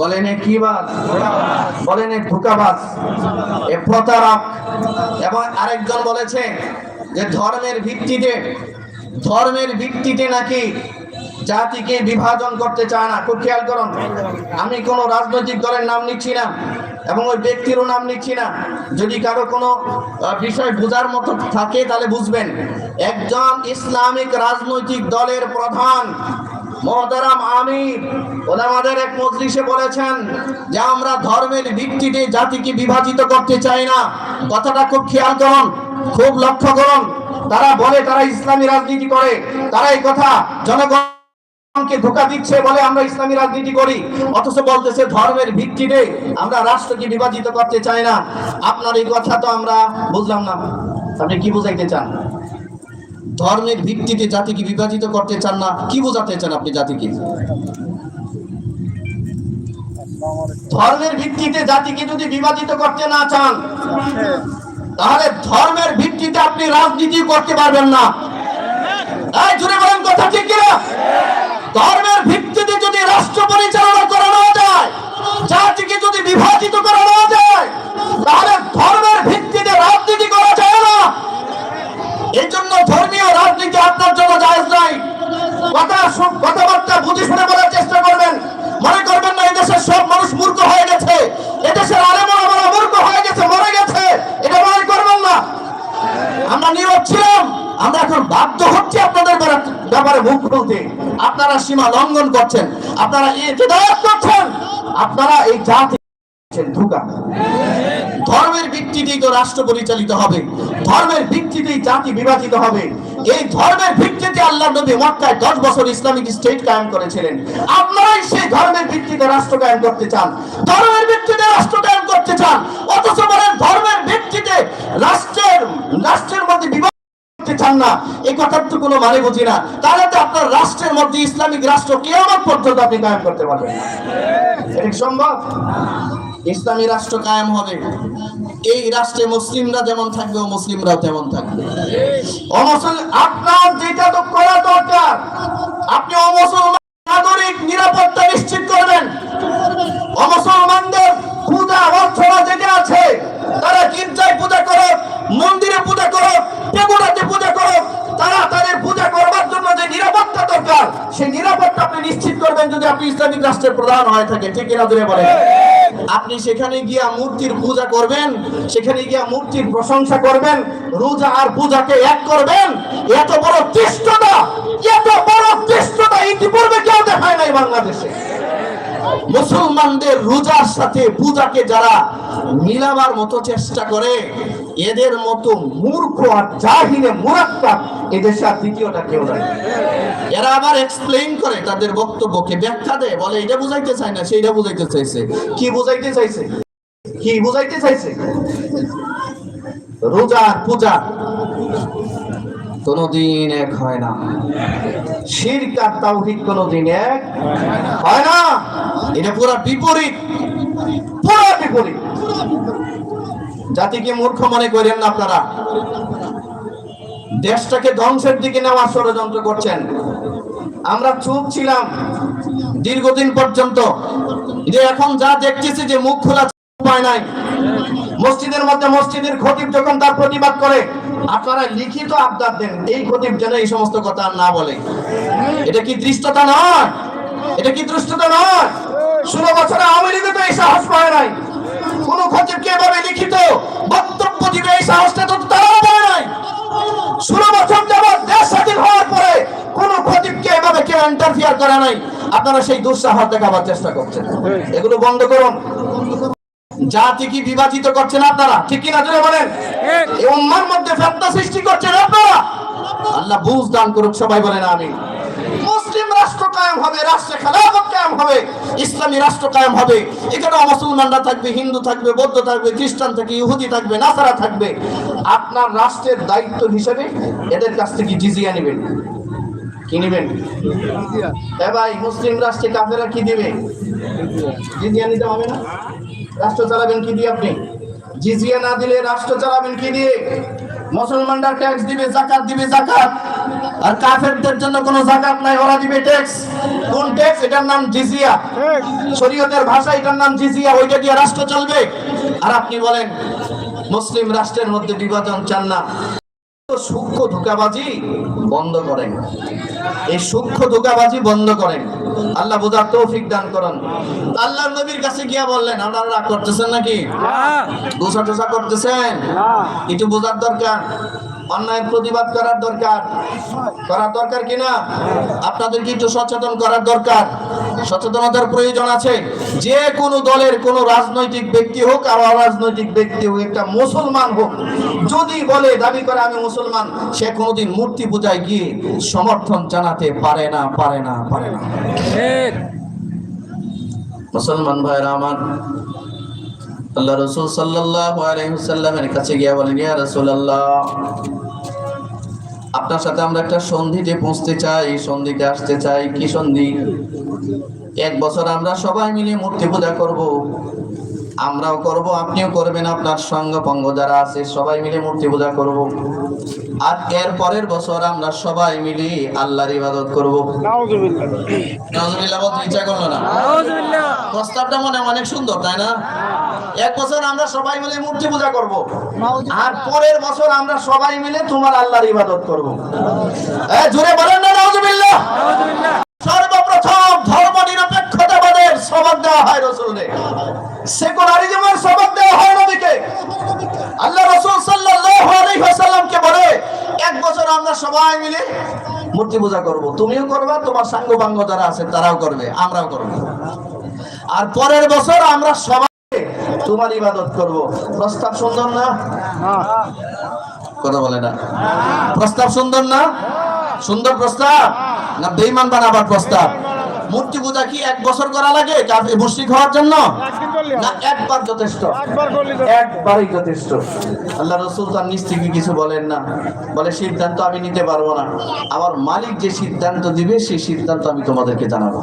বলেন কি বাস? বলেন এ ধোকাবাজ, এ প্রতারক। এবং আরেকজন বলেছে যে ধর্মের ভিত্তিতে ধর্মের ভিত্তিতে নাকি জাতিকে বিভাজন করতে চায় না। খুব খেয়াল করুন, আমি কোনো রাজনৈতিক দলের নাম নিচ্ছি না এবং ওই ব্যক্তিরও নাম নিচ্ছি না। যদি কারও কোনো বিষয় বোঝার মতো থাকে তাহলে বুঝবেন, একজন ইসলামিক রাজনৈতিক দলের প্রধান মহতারাম এক বলেছেন যে আমরা ধর্মের জাতিকে বিভাজিত করতে চাই না। কথাটা খুব খেয়াল করুন, খুব লক্ষ্য করুন। তারা বলে, তারা ইসলামী রাজনীতি করে। তারা এই কথা জনগণকে ধোকা দিচ্ছে বলে আমরা ইসলামী রাজনীতি করি। অথচ বলতেছে, ধর্মের ভিত্তিতে আমরা রাষ্ট্রকে বিভাজিত করতে চাই না। আপনার এই কথা তো আমরা বুঝলাম না। আপনি কি বুঝাইতে চান? ধর্মের ভিত্তিতে জাতিকে বিভাজিত করতে চান না, কি বোঝাতে চান আপনি জাতিকে? ধর্মের ভিত্তিতে জাতিকে যদি বিভাজিত করতে না চান, তাহলে ধর্মের ভিত্তিতে আপনি রাজনীতি করতে পারবেন না। ধর্মের ভিত্তিতে যদি রাষ্ট্র পরিচালনা করা না যায়, জাতিকে যদি বিভাজিত করা না যায়, তাহলে ধর্মের ভিত্তিতে রাজনীতি করা যায় না। এই জন্য ধর্মীয় রাজনীতি আপনার জন্য জায়েজ নাই কথা কথাবার্তা বুঝে শুনে বলার চেষ্টা করবেন। মনে করবেন না, এদেশের সব মানুষ মূর্খ হয়ে গেছে। এদেশের আলেমরা বড় মূর্খ হয়ে গেছে, মরে গেছে। এটা মনে করবেন না। আমরা নীরব ছিলাম। আমরা এখন বাধ্য হচ্ছি আপনাদের ব্যাপারে- মুখ খুলতে। আপনারা সীমা লঙ্ঘন করছেন। আপনারা করছেন। আপনারা এই জাতি ধোকা ধর্মের ভিত্তিতেই তো রাষ্ট্র পরিচালিত হবে। ধর্মের ভিত্তিতেই জাতি বিভাজিত হবে। এই ধর্মের ভিত্তিতে আল্লাহ নবী মক্কায় দশ বছর ইসলামিক স্টেট কায়েম করেছিলেন। আপনারাই সেই ধর্মের ভিত্তিতে রাষ্ট্র কায়েম করতে চান। ধর্মের ভিত্তিতে রাষ্ট্র কায়েম করতে চান। অথচ বলেন ধর্মের ভিত্তিতে রাষ্ট্রের রাষ্ট্রের মধ্যে বিভাজন করতে চান না। এই কথার তো কোনো মানে বুঝি না। তাহলে তো আপনার রাষ্ট্রের মধ্যে ইসলামিক রাষ্ট্র কেমন পর্যন্ত আপনি কায়েম করতে পারবেন না। সম্ভব? ইসলামী রাষ্ট্র কায়েম হবে। এই রাষ্ট্রে মুসলিমরা যেমন থাকবে মুসলিমরাও তেমন থাকবে। আপনার যেটা তো করা দরকার, আপনি অমুসলমান নাগরিক, নিরাপত্তা নিশ্চিত করবেন। অমুসলমানদের পূজা অর্থরা যেটা আছে, তারা গির্জায় পূজা করো মন্দিরে পূজা করো পেগুড়াতে পূজা করো, তারা তাদের পূজা করবার জন্য যে নিরাপত্তা দরকার, সেই নিরাপত্তা আপনি নিশ্চিত করবেন যদি আপনি ইসলামিক রাষ্ট্রের প্রধান হয়ে থাকে ঠিক কিনা ধরে বলেন? আপনি সেখানে গিয়া মূর্তির পূজা করবেন, সেখানে গিয়া মূর্তির প্রশংসা করবেন, রোজা আর পূজাকে এক করবেন। এত বড় তৃষ্ণতা এত বড় তৃষ্ণতা ইতিপূর্বে কেউ দেখায় নাই বাংলাদেশে। মুসলমানদের রোজার সাথে পূজাকে যারা মিলাবার মতো চেষ্টা করে এদের মতো মূর্খ আর জাহিনে মুরাক্কা এদেশে আর দ্বিতীয়টা কেউ নাই। এরা আবার এক্সপ্লেইন করে তাদের বক্তব্যকে, ব্যাখ্যা দেয়, বলে এটা বুঝাইতে চায় না, সেইটা বুঝাইতে চাইছে। কি বুঝাইতে চাইছে? কি বুঝাইতে চাইছে? রোজা পূজা কোনদিন এক হয় না। শিরক আর তাওহীদ কোনদিন এক হয় না। এটা পুরো বিপরীত পুরো বিপরীত। জাতিকে মূর্খ মনে করেন না আপনারা। দেশটাকে ধ্বংসের দিকে নেওয়ার ষড়যন্ত্র করছেন। আমরা চুপ ছিলাম দীর্ঘদিন পর্যন্ত। যে এখন যা দেখতেছি যে মুখ খোলা উপায় নাই। মসজিদের মধ্যে মসজিদের খতিব যখন তার প্রতিবাদ করে, আপনারা লিখিত আবদার দেন, এই খতিব যেন এই সমস্ত কথা না বলে। এটা কি দৃষ্টতা নয়? এটা কি দৃষ্টতা নয়? ষোলো বছরে আওয়ামী লীগে তো এই সাহস পায় নাই। কোন খতিবকে এভাবে লিখিত? বক্তব্য দিবে এই সাহসটা তো তারাও পায় নাই। ষোলো বছর যাবৎ দেশ স্বাধীন হওয়ার পরে কোন খতিবকে এভাবে কেউ ইন্টারফিয়ার করে নাই। আপনারা সেই দুঃসাহস দেখাবার চেষ্টা করছেন। এগুলো বন্ধ করুন। জাতি কি বিভাজিত করছেন আপনারা? ঠিক কিনা জোরে বলেন? এই উম্মার মধ্যে ফেতনা সৃষ্টি করছেন আপনারা? আল্লাহ বুঝ দান করুক সবাই বলেন আমি রাষ্ট্র কায়েম হবে, রাষ্ট্রে খেলাফত কায়েম হবে, ইসলামী রাষ্ট্র কায়েম হবে। এখানে মুসলমানরা থাকবে, হিন্দু থাকবে, বৌদ্ধ থাকবে, খ্রিস্টান থাকবে, ইহুদি থাকবে, নাসারা থাকবে। আপনার রাষ্ট্রের দায়িত্ব হিসেবে এদের কাছ থেকে জিজিয়া নেবেন। কি এ ভাই, মুসলিম হবে না? রাষ্ট্র চালাবেন কি দিয়ে আপনি? না দিলে রাষ্ট্র চালাবেন কি দিয়ে? মুসলমানরা ট্যাক্স দিবে, জাকাত দিবে, জাকাত। আর কাফেরদের জন্য কোনো জাকাত নাই ওরা দিবে ট্যাক্স কোন ট্যাক্স এটার নাম জিজিয়া। শরীয়তের ভাষা এটার নাম জিজিয়া ওইটা দিয়ে রাষ্ট্র চলবে। আর আপনি বলেন মুসলিম রাষ্ট্রের মধ্যে বিভাজন চান না। সূক্ষ্ম ধোকাবাজি বন্ধ করেন। এই সূক্ষ্ম ধোকাবাজি বন্ধ করেন। আল্লাহ বোঝার তৌফিক দান করেন। আল্লাহ নবীর কাছে গিয়া বললেন আপনারা রাগ করতেছেন নাকি? গোসা টোসা করতেছেন? একটু বোঝার দরকার। অন্যায় প্রতিবাদ করার দরকার। করার দরকার কিনা আপনাদেরকে একটু সচেতন করার দরকার। সচেতনতার প্রয়োজন আছে। যে কোনো দলের কোন রাজনৈতিক ব্যক্তি হোক আর অরাজনৈতিক ব্যক্তি হোক একটা মুসলমান হোক যদি বলে দাবি করে আমি মুসলমান সে কোনোদিন মূর্তি পূজায় গিয়ে সমর্থন জানাতে পারে না পারে না পারে না। মুসলমান ভাইরা আমার আল্লাহ রসুল সাল্লাল্লাহু আলাইহি ওয়াসাল্লামের কাছে গিয়া বলেন ইয়া রাসূলুল্লাহ আপনার সাথে আমরা একটা সন্ধিতে পৌঁছতে চাই, সন্ধিতে আসতে চাই। কি সন্ধি? এক বছর আমরা সবাই মিলে মূর্তি পূজা করব। আমরাও করব আপনিও করবেন আপনার সঙ্গ পঙ্গ যারা আছে সবাই মিলে মূর্তি পূজা করব। আর এর পরের বছর আমরা সবাই মিলে আল্লাহর ইবাদত করব। নাউজুবিল্লাহ। বলতে ইচ্ছা করল না? প্রস্তাবটা মনে অনেক সুন্দর তাই না? এক বছর আমরা সবাই মিলে মূর্তি পূজা করব। আর পরের বছর আমরা সবাই মিলে তোমার আল্লাহর ইবাদত করব। জোরে বলেন না নাউজুবিল্লাহ। সর্বপ্রথম তারাও করবে, আমরাও আর পরের বছর আমরা সবাই তোমার ইবাদত করব। প্রস্তাব সুন্দর না? কথা বলে না। প্রস্তাব সুন্দর না? সুন্দর প্রস্তাব না বেইমান বানাবার প্রস্তাব? মূর্তি পূজা কি এক বছর করা লাগে? মুশরিক হওয়ার জন্য? না একবার যথেষ্ট। একবারই যথেষ্ট। আল্লাহ রসুল তার নিজ থেকে কিছু বলেন না। বলে সিদ্ধান্ত আমি নিতে পারব না। আমার মালিক যে সিদ্ধান্ত দিবে সেই সিদ্ধান্ত আমি তোমাদেরকে জানাব।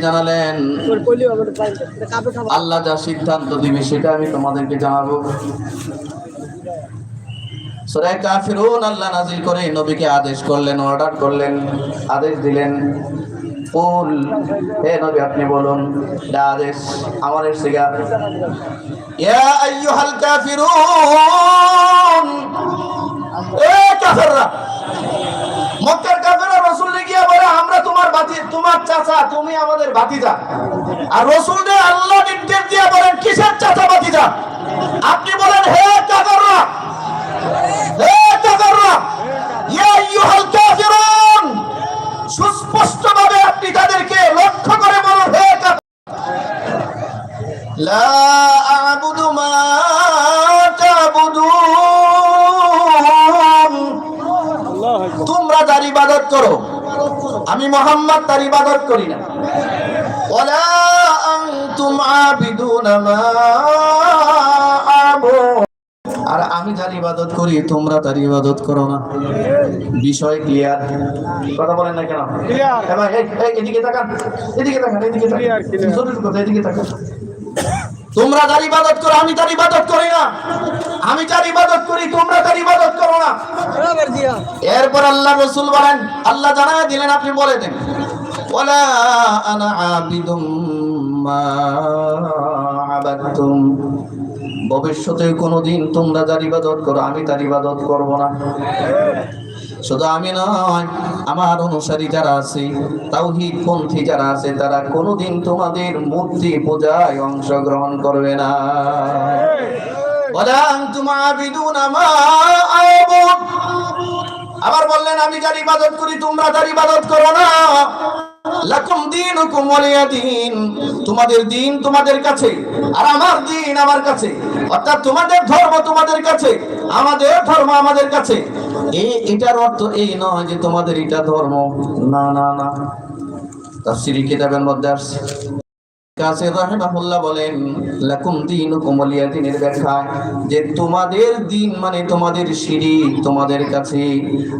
জানালেন? আল্লাহ যা সিদ্ধান্ত দিবে সেটা আমি তোমাদেরকে জানাব। সূরা কাফিরুন, আল্লাহ নাযিল করে নবীকে আদেশ করলেন অর্ডার করলেন, আদেশ দিলেন। কুল হে নবী, আপনি বলুন আদেশ আমার এসে ইয়া আইয়ুহাল কাফিরুন। এ কাফেররা, মক্কার কাফেররা রাসূল গিয়ে বলে, আমরা তোমার বাতি, তোমার চাচা, তুমি আমাদের ভাতিজা আর রাসূল দে আল্লাহ নির্দেশ দিয়ে বলেন, কিসের চাচা ভাতিজা আপনি বলেন, হে কাফেররা হে কাফেররা, ইয়া আইয়ুহাল কাফিরুন, সুস্পষ্টভাবে আপনি তাদেরকে লক্ষ্য করে বলুন, হে তোমরা যার ইবাদত করো, আমি মোহাম্মদ তার ইবাদত করি না। ওয়ালা আনতুম আবিদুনা মা আর আমি যার ইবাদত করি তোমরা তার ইবাদত করো না। বিষয় ক্লিয়ার কথা বলেন না কেন? এবার এদিকে তাকান এদিকে তাকান এদিকে তাকান। কথা এদিকে তাকান। তোমরা যার ইবাদত করো আমি তার ইবাদত করি না। আমি যার ইবাদত করি তোমরা তার ইবাদত করো না। এরপর আল্লাহ রসুল বলেন আল্লাহ জানায় দিলেন আপনি বলে দেন। ওয়ালা আনা আবিদুম মা আবাদতুম। ভবিষ্যতে কোনোদিন তোমরা যার ইবাদত করো, আমি তার ইবাদত করব না। শুধু আমি নয়, আমার অনুসারী যারা আছে, তাওহীদ পন্থী যারা আছে, তারা কোনোদিন তোমাদের মূর্তি পূজায় অংশগ্রহণ করবে না। আবার বললেন, আমি যার ইবাদত করি, তোমরা তার ইবাদত করো না। লাকুম দীনুকুম ওয়ালিয়া দিন। তোমাদের দিন তোমাদের কাছে আর আমার দিন আমার কাছে। অর্থাৎ তোমাদের ধর্ম তোমাদের কাছে, আমাদের ধর্ম আমাদের কাছে। এই এটার অর্থ এই নয় যে তোমাদের এটা ধর্ম। না না না। তাফসীরি কিতাবের মধ্যে আসছে। কাসির মানে কাছে।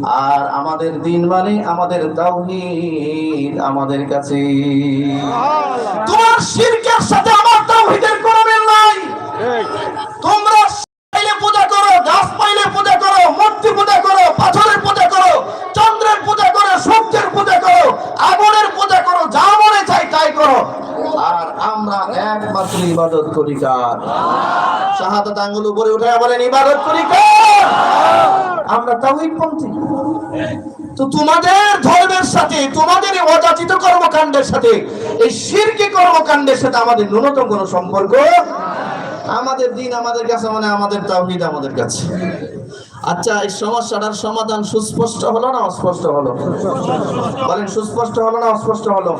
আর আমাদের দিন মানে আমাদের তাওহীদ, আমাদের কাছে। পূজা করো পাথরের পূজা করো, চন্দ্রের পূজা করো, সূর্যের পূজা করো আগুনের পূজা করো যা মনে চাই তাই করো একমাত্র ইবাদত করি কার শাহাদাত আঙ্গুল উপরে উঠে বলেন, ইবাদত করি কার আমরা তো তোমাদের ধর্মের সাথে, তোমাদের অযাচিত কর্মকাণ্ডের সাথে, এই শিরকি কর্মকাণ্ডের সাথে আমাদের ন্যূনতম কোনো সম্পর্ক আমাদের দিন আমাদের কাছে মানে আমাদের তাওহীদ আমাদের কাছে। আচ্ছা এই সমস্যাটার সমাধান সুস্পষ্ট হলো না অস্পষ্ট হলো? বলেন, সুস্পষ্ট হলো না অস্পষ্ট হলো?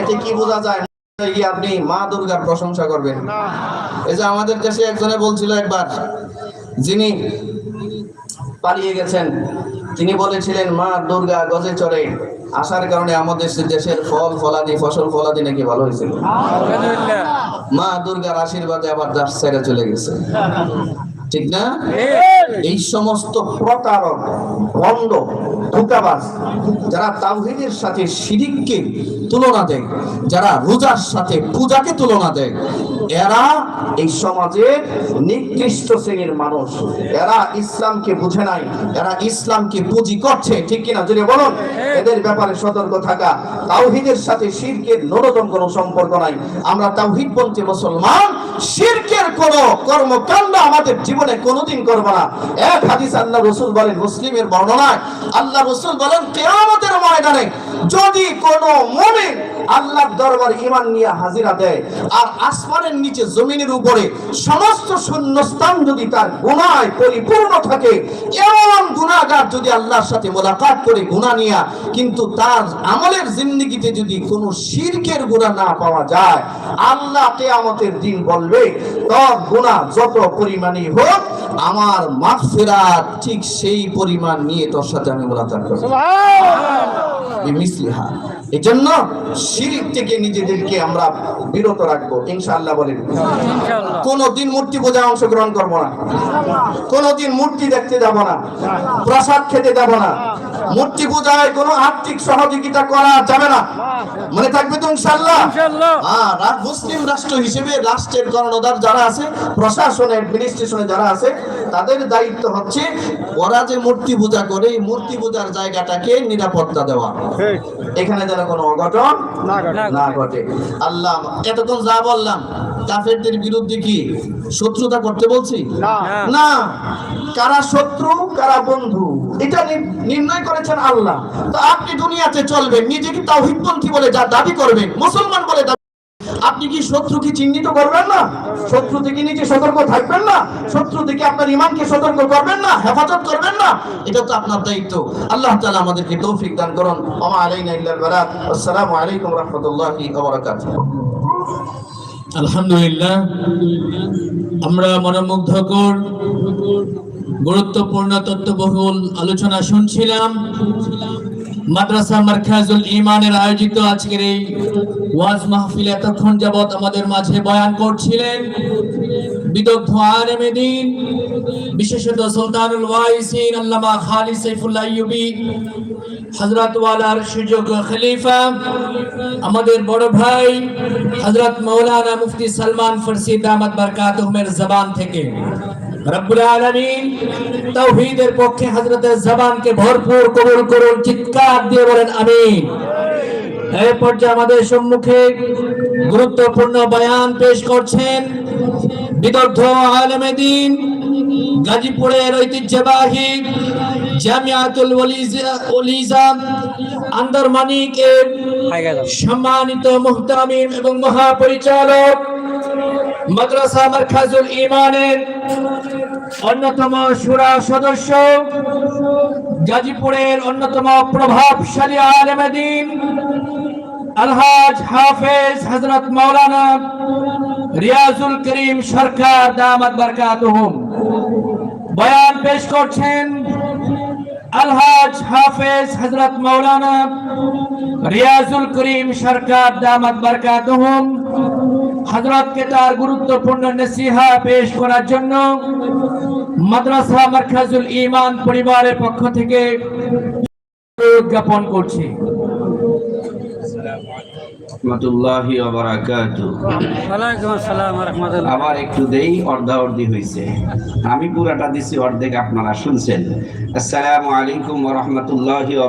এতে কি বোঝা যায়? গিয়ে আপনি মা দুর্গার প্রশংসা করবেন? এই যে আমাদের দেশে একজনে বলছিল একবার যিনি পালিয়ে গেছেন তিনি বলেছিলেন মা দুর্গা গজে চড়ে। আসার কারণে আমাদের দেশের ফল ফলাদি ফসল ফলাদি নাকি ভালো হয়েছিল মা দুর্গার আশীর্বাদে আবার দাস ছেড়ে চলে গেছে। ঠিক না? এই সমস্ত প্রতারক ভণ্ড ধোকাবাজ যারা তাওহীদের সাথে শিরিককে তুলনা দেয়। যারা রোজার সাথে পূজাকে তুলনা দেয়, এরা এই সমাজের নিকৃষ্ট শ্রেণির মানুষ। এরা ইসলামকে বুঝে নাই, এরা ইসলামকে পুঁজি করছে, ঠিক কিনা যদি বলুন? এদের ব্যাপারে সতর্ক থাকা। তাওহীদের সাথে শিরকের ন্যূনতম কোনো সম্পর্ক নাই। আমরা তাওহীদপন্থী মুসলমান, শিরকের কোন কর্মকাণ্ড আমাদের জীবনে কোনোদিন করব না। এক হাদিস আল্লাহ রসুল বলেন, মুসলিমের বর্ণনায় আল্লাহ রসুল বলেন, কেয়ামতের ময়দানে যদি কোনো মুমিন আল্লাহর দরবার ইমান নিয়ে হাজিরা দেয়, আর আসমানের নিচে জমিনের উপরে সমস্ত শূন্যস্থান যদি তার গুনায় পরিপূর্ণ থাকে, এমন গুনাহগার যদি আল্লাহর সাথে মোলাকাত করে গুনাহ নিয়া, কিন্তু তার আমলের জিন্দেগিতে যদি কোনো শিরকের গুনাহ না পাওয়া যায়, আল্লাহ কিয়ামতের দিন বলবে, তোর গুনাহ যত পরিমাণই হোক আমার মাগফিরাত ঠিক সেই পরিমাণ নিয়ে তোর সাথে আমি মোলাকাত করব। বিমিসলিহা। এই জন্য শিরিক থেকে নিজেদেরকে আমরা বিরত রাখব। ইনশাআল্লাহ বলেন। কোনদিন মূর্তি পূজায় অংশগ্রহণ করব না। কোনদিন মূর্তি দেখতে যাব না। প্রসাদ খেতে যাব না। মূর্তি পূজায় কোনো আর্থিক সহযোগিতা করা যাবে না। মনে থাকবে তো ইনশাআল্লাহ? হ্যাঁ মুসলিম রাষ্ট্র হিসেবে রাষ্ট্রের কর্ণধার যারা আছে প্রশাসনে অ্যাডমিনিস্ট্রেশনে যারা আছে তাদের দায়িত্ব হচ্ছে ওরা যে মূর্তি পূজা করে এই মূর্তি পূজার জায়গাটাকে নিরাপত্তা দেওয়া। এখানে যেন কোনো অঘটন না ঘটে। আল্লাহ এতক্ষণ যা বললাম কাফেরদের বিরুদ্ধে কি শত্রুতা করতে বলছি? না। কারা শত্রু কারা বন্ধু এটা নির্ণয় করেছেন আল্লাহ। তো আপনি দুনিয়াতে চলবেন নিজেকে তাও হিকন কি বলে যা দাবি করবেন মুসলমান বলে দাবি আপনি কি শত্রুকে চিহ্নিত করবেন না? শত্রু থেকে নিজে সতর্ক থাকবেন না? শত্রু থেকে আপনার ইমানকে সতর্ক করবেন না? হেফাজত করবেন না? এটা তো আপনার দায়িত্ব। আল্লাহ তাআলা আমাদেরকে তৌফিক দান করুন। বালাগ আসসালামু আলাইকুম রাহমাতুল্লাহি ওয়া বারাকাতুহু। আলহামদুলিল্লাহ, আমরা মনোমুগ্ধকর, গুরুত্বপূর্ণ তথ্যবহুল আলোচনা শুনছিলাম। মাদ্রাসা মার্কাজুল ইমানের আয়োজিত আজকের এই ওয়াজ মাহফিল এতক্ষণ যাবৎ আমাদের মাঝে বয়ান করছিলেন বিদগ্ধ আলেমে দিন, বিশেষত সুলতানুল ওয়াইসিন আল্লামা খালি সাইফুল্লাহ ইউবি হযরত ওয়ালার সুযোগ্য খলিফা, আমাদের বড় ভাই হযরত মাওলানা মুফতি সালমান ফারসি দামাত বারকাতুহুমের জবান থেকে। রব্বুল আলামিন তাওহীদের পক্ষে হযরতের জবানকে ভরপুর কবুল করুন, চিৎকার দিয়ে বলেন, আমিন। এই পর্যায়ে আমাদের সম্মুখে গুরুত্বপূর্ণ বয়ান পেশ করছেন বিদগ্ধ আলেমে দিন, গাজীপুরের ঐতিহ্যবাহী জামিয়াতুল ওলিজা আন্দরমানিকের সম্মানিত মুহতামিম এবং মহাপরিচালক মাদ্রাসা মারকাজুল ইমানের অন্যতম সুরা সদস্য গাজীপুরের অন্যতম প্রভাবশালী আলেমদিন আলহাজ হাফেজ হজরত মৌলানা রিয়াজুল করিম সরকার দামাত বারকাতুহুম। বয়ান পেশ করছেন আলহাজ হাফেজ হজরত মৌলানা রিয়াজুল করিম সরকার দামাত বারকাতুহুম। হজরতকে তার গুরুত্বপূর্ণ নসিহা পেশ করার জন্য মাদ্রাসা মার্কাজুল ইমান পরিবারের পক্ষ থেকে জ্ঞাপন করছি। রহমতুল্লাহি ওয়া বারাকাতুহু। ওয়ালাইকুম আসসালাম রহমতুল্লাহ। আবার একটু দেই অর্ধা অর্ধি হয়েছে আমি পুরাটা দিছি অর্ধেক আপনারা শুনছেন। আসসালামু আলাইকুম ওয়া রাহমাতুল্লাহি ওয়া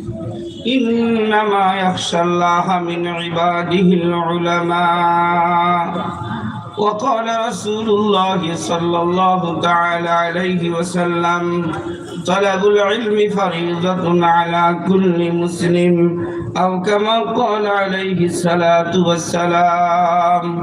إنما يخشى الله من عباده العلماء وقال رسول الله صلى الله تعالى عليه وسلم طلب العلم فريضة على كل مسلم أو كما قال عليه الصلاة والسلام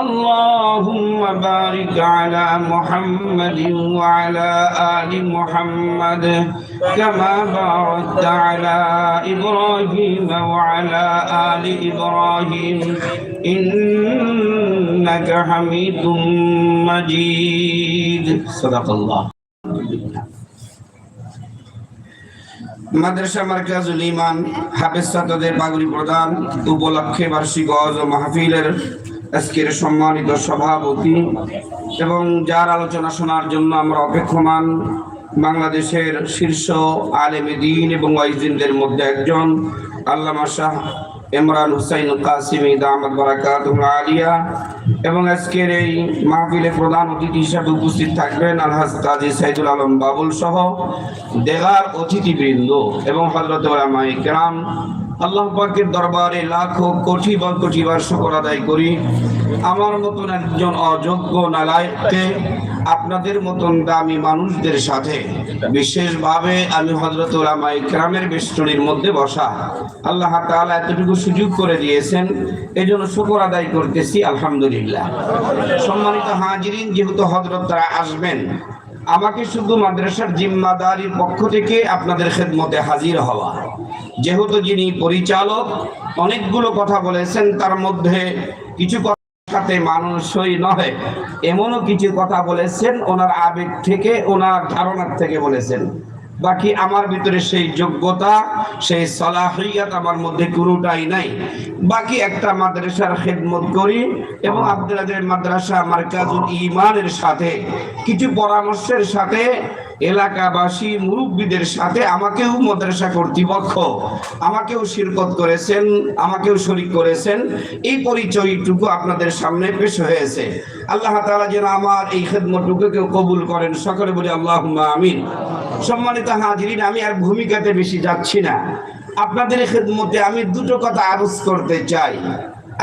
اللهم بارك على محمد وعلى آل محمد كما باركت على إبراهيم وعلى آل إبراهيم إنك حميد مجيد صدق الله মাদ্রাসা মার্কাজুল ইমান হাফেজ ছাত্রদের পাগড়ি প্রদান উপলক্ষে বার্ষিক অজ ও মাহফিলের আজকের সম্মানিত সভাপতি এবং যার আলোচনা শোনার জন্য আমরা অপেক্ষমান বাংলাদেশের শীর্ষ আলেমে দিন এবং ওয়াইজিনদের মধ্যে একজন আল্লামা শাহ ইমরান হুসাইন কাসিমি দামাত বারাকাত আলিয়া এবং আজকের এই মাহফিলে প্রধান অতিথি হিসাবে উপস্থিত থাকবেন আলহাজ কাজী সাইদুল আলম বাবুল সহ দেগার অতিথিবৃন্দ এবং হজরত কেরাম আল্লাহ পাকের দরবারে লাখো কোটি বা কোটি বার শুকর আদায় করি। আমার মতন একজন অযোগ্য নালায়ককে আপনাদের মতন দামি মানুষদের সাথে বিশেষভাবে আমি হজরত ওলামা ইকরামের বেষ্টনীর মধ্যে বসা। আল্লাহ তাআলা এতটুকু সুযোগ করে দিয়েছেন এই জন্য শুকর আদায় করতেছি, আলহামদুলিল্লাহ। সম্মানিত হাজিরিন, যেহেতু হজরত তারা আসবেন আমাকে শুধু মাদ্রাসার জিম্মাদারির পক্ষ থেকে আপনাদের খেদমতে হাজির হওয়া। যেহেতু যিনি পরিচালক, অনেকগুলো কথা বলেছেন, তার মধ্যে কিছু সাথে মানুষই নয় এমনও কিছু কথা বলেছেন, ওনার আবেগ থেকে, ওনার ধারণার থেকে বলেছেন। বাকি আমার ভিতরে সেই যোগ্যতা, সেই সলাহিয়াত আমার মধ্যে কোনোটাই নাই। বাকি একটা মাদ্রাসার খেদমত করি এবং আপনাদের মাদ্রাসা মার্কাজুল ইমানের সাথে, কিছু পরামর্শের সাথে, এলাকাবাসী, মুরব্বীদের সাথে আমাকেও মাদ্রাসা কর্তৃপক্ষ, আমাকেও শিরকত করেছেন, আমাকেও শরিক করেছেন। এই পরিচয়টুকু আপনাদের সামনে পেশ হয়েছে। আল্লাহ তাআলা যেন আমার এই খেদমতটুকুকেও কবুল করেন। সকলে বলি আল্লাহ আমিন। সম্মানিত হাজিরিন, আমি আর ভূমিকাতে বেশি যাচ্ছি না। আপনাদের খেদমতে আমি দুটো কথা আরজ করতে চাই।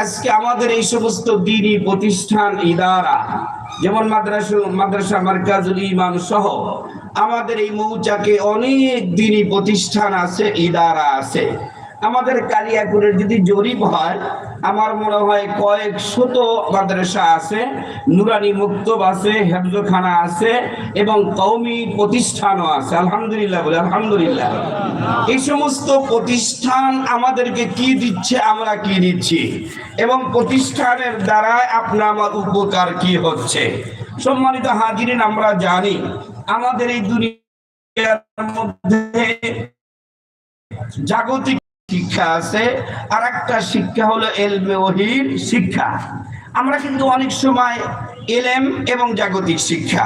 আজকে আমাদের এই সমস্ত দিনই প্রতিষ্ঠান ইদারা, যেমন মাদ্রাসা মাদ্রাসা মার্কাজুল ইমান সহ, আমাদের এই মৌচাকে অনেক দিনই প্রতিষ্ঠান আছে, ইদারা আছে। আমাদের কালিয়াকুরের যদি জরিপ হয়, আমার মনে হয় কয়েক শত মাদ্রাসা আছে, নুরানি মুক্তব আছে, হেফজখানা আছে, এবং কৌমি প্রতিষ্ঠানও আছে। আলহামদুলিল্লাহ বলে, আলহামদুলিল্লাহ। এই সমস্ত প্রতিষ্ঠান আমাদেরকে কি দিচ্ছে, আমরা কি দিচ্ছি এবং প্রতিষ্ঠানের দ্বারা আপনার আমার উপকার কি হচ্ছে? সম্মানিত হাজিরিন, আমরা জানি আমাদের এই দুনিয়ার মধ্যে জাগতিক শিক্ষা আছে আর একটা শিক্ষা হলো এলমে ওহির শিক্ষা। আমরা কিন্তু অনেক সময় এলেম এবং জাগতিক শিক্ষা,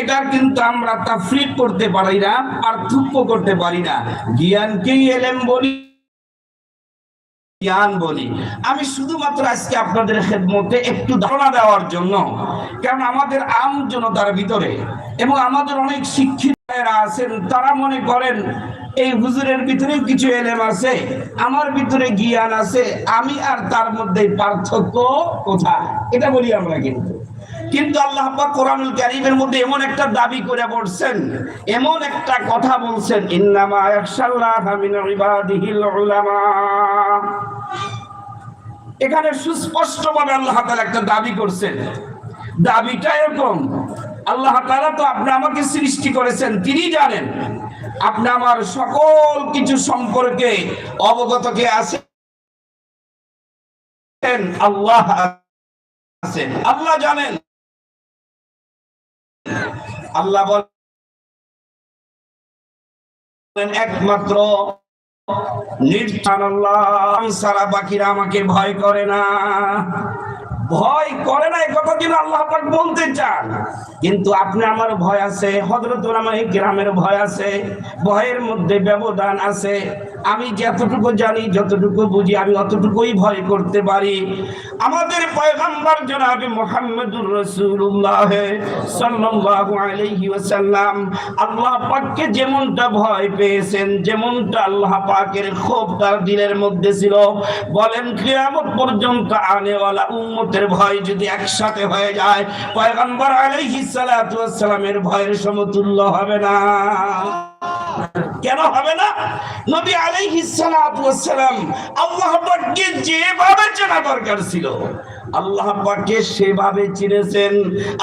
এটার কিন্তু আমরা তা তাফরিক করতে পারি না, পার্থক্য করতে পারি না। জ্ঞানকেই এলেম বলি, জ্ঞান বলি। আমি শুধুমাত্র আজকে আপনাদের মধ্যে একটু ধারণা দেওয়ার জন্য, কারণ আমাদের আম জনতার ভিতরে এবং আমাদের অনেক শিক্ষিত আছেন, তারা মনে করেন এই হুজুরের ভিতরেও কিছু এলেম আছে, আমার ভিতরে জ্ঞান আছে, আমি আর তার মধ্যে পার্থক্য কোথায়? এটা বলি আমরা কিন্তু। কিন্তু আল্লাহ কোরআনুল কারীমের মধ্যে এমন একটা দাবি করে বলছেন, এমন একটা কথা বলছেন, ইন্নামা ইবাদিহিল উলামা। এখানে সুস্পষ্টভাবে আল্লাহ একটা দাবি করছেন। দাবিটা এরকম, আল্লাহ তো আপনি, আমাকে সৃষ্টি করেছেন, তিনি জানেন। আপনি আমার সকল কিছু সম্পর্কে অবগত কে আছেন? আল্লাহ আছেন। আল্লাহ জানেন। আল্লাহ বলেন, একমাত্র নির্ধান আল্লাহ। সারা বাকিরা আমাকে ভয় করে না। ভয় করে না এই কথা কিন্তু আল্লাহ বলতে চান। কিন্তু আপনি আমার ভয় আছে, হযরত ওলামায়ে গ্রামের ভয় আছে, ভয়ের মধ্যে ব্যবধান আছে। আমি যতটুকু জানি, যতটুকু বুঝি, আমি অতটুকুই ভয় করতে পারি। আমাদের পয়গম্বর জনাবে মুহাম্মদুর রাসূলুল্লাহ সাল্লাল্লাহু আলাইহি আল্লাহ পাককে যেমনটা ভয় পেয়েছেন, যেমনটা আল্লাহ পাকের ক্ষোভ তার দিলের মধ্যে ছিল। বলেন, কিয়ামত পর্যন্ত আনেওয়ালা উম্মতের ভয় যদি একসাথে হয়ে যায়, পয়গম্বর আলাইহিস সালাতু ওয়াসসালামের ভয়ের সমতুল্য হবে না। কেন হবে না? নবী আলাইহিস সালাতু ওয়াসসালাম আল্লাহ পাককে যেভাবে চেনা দরকার ছিল আল্লাহ পাককে সেভাবে চিনেছেন,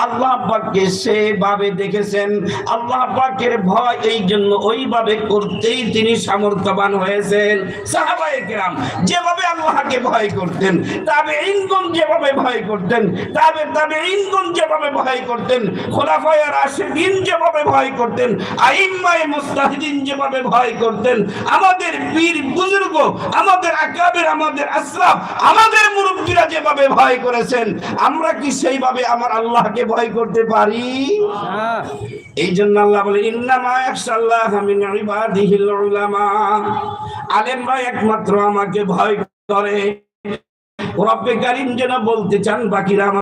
আল্লাহ পাককে সেভাবে দেখেছেন, আল্লাহ পাকের ভয় এই জন্য ওইভাবে করতেই তিনি সামর্থ্যবান হয়েছেন। সাহাবায়ে কেরাম যেভাবে আল্লাহকে ভয় করতেন তবে ইনগুন যেভাবে ভয় করতেন, তবে তবে ইনগুন যেভাবে ভয় করতেন, খোলাফায়ে রাশিদিন যেভাবে ভয় করতেন, আইম্মায়ে মুস্তাহিদিন যেভাবে ভয় করতেন, আমাদের পীর বুজুর্গ, আমাদের আকাবের, আমাদের আশরাফ আমাদের মুরব্বীরা যেভাবে ভয় করেছেন। আমরা কি সেইভাবে আমার আল্লাহকে ভয় করতে পারি? এই জন্য আল্লাহ বলে আলেমরা একমাত্র আমাকে ভয় করে। রব্বে কারিম যেন বলতে চান, বাকিরা